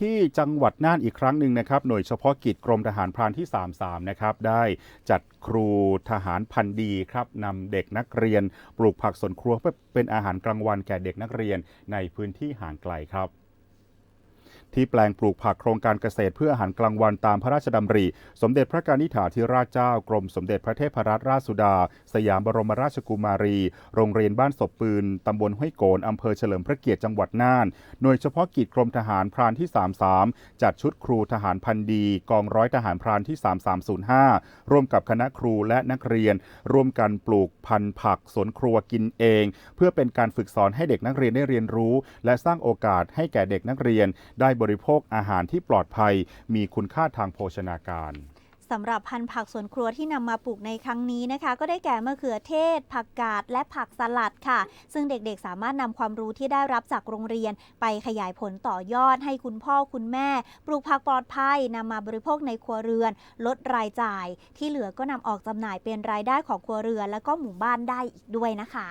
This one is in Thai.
ที่จังหวัดน่านอีกครั้งหนึ่งนะครับ หน่วยเฉพาะกิจกรมทหารพรานที่ 33 นะครับ ได้จัดครูทหารพันธ์ดีครับนำเด็กนักเรียน ปลูกผักสวนครัวเพื่อเป็นอาหารกลางวันแก่เด็กนักเรียนในพื้นที่ห่างไกลครับ ที่แปลงปลูกผักโครงการเกษตรเพื่ออาหารกลางวันตามพระราชดำริ สมเด็จพระกนิษฐาธิราชเจ้ากรมสมเด็จพระเทพรัตนราชสุดา สยามบรมราชกุมารี โรงเรียนบ้านศพปืน ตำบลห้วยโกนอำเภอเฉลิมพระเกียรติจังหวัดน่าน หน่วยเฉพาะกิจกรมทหารพรานที่ 33 จัดชุดครูทหารพันดี กองร้อยทหารพรานที่ 3305 ร่วมกับคณะครูและนักเรียน ร่วมกันปลูกพันธุ์ผักสวนครัวกินเอง เพื่อเป็นการฝึกสอนให้เด็กนักเรียนได้เรียนรู้ และสร้างโอกาสให้แก่เด็กนักเรียนได้บริโภคอาหารที่ปลอดภัย มีคุณค่าทางโภชนาการสำหรับพันธุ์ผักสวนครัวที่นำมาปลูกในครั้งนี้นะคะ ก็ได้แก่มะเขือเทศ ผักกาดและผักสลัดค่ะ ซึ่งเด็กๆ สามารถนำความรู้ที่ได้รับจากโรงเรียน ไปขยายผลต่อยอดให้คุณพ่อคุณแม่ ปลูกผักปลอดภัยนำมาบริโภคในครัวเรือน ลดรายจ่าย ที่เหลือก็นำออกจำหน่ายเป็นรายได้ของครัวเรือน และก็หมู่บ้านได้อีกด้วยนะคะ